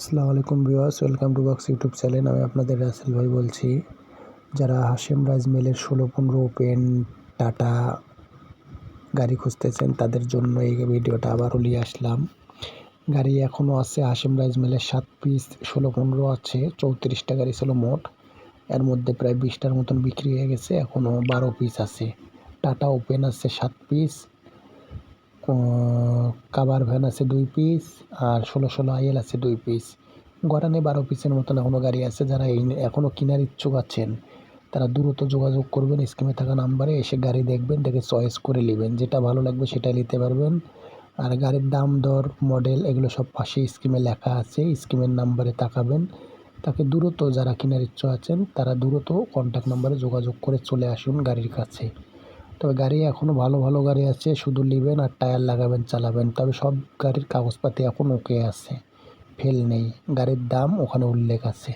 আসসালামু আলাইকুম viewers, welcome to box YouTube channel. আমি আপনাদের রাসেল ভাই বলছি। যারা হাশেম রাজমেলের ষোলো, পনেরো ওপেন টাটা গাড়ি খুঁজতেছেন, তাদের জন্য এই ভিডিওটা আবারও নিয়ে আসলাম। গাড়ি এখনও আছে, হাশেম রাজমেলের সাত পিস, ষোলো, পনেরো আছে, চৌত্রিশটা গাড়ি ছিল মোট। এর মধ্যে প্রায় বিশটার মতন বিক্রি হয়ে গেছে, এখনও বারো পিস আছে। টাটা ওপেন আছে সাত পিস। কাবার ভ্যান আছে দুই পিস আর ষোলো ষোলো আইএল আছে দুই পিস গড়ানে বারো পিসের মতন এখনও গাড়ি আছে যারা এই এখনও কেনার ইচ্ছুক আছেন। তারা দ্রুত যোগাযোগ করবেন স্কিমে থাকা নাম্বারে এসে গাড়ি দেখবেন, দেখে চয়েস করে নেবেন। যেটা ভালো লাগবে সেটা নিতে পারবেন। আর গাড়ির দাম, দর মডেল এগুলো সব পাশে স্কিমে লেখা আছে স্কিমের নাম্বারে তাকাবেন। তাকে দ্রুত যারা কেনার ইচ্ছু আছেন, তারা দ্রুত কন্ট্যাক্ট নাম্বারে যোগাযোগ করে চলে আসুন গাড়ির কাছে। তবে গাড়ি এখনও ভালো ভালো গাড়ি আছে। শুধু নেবেন আর টায়ার লাগাবেন, চালাবেন। তবে সব গাড়ির কাগজপাতি এখন ওকে আছে। ফেল নেই। গাড়ির দাম ওখানে উল্লেখ আছে।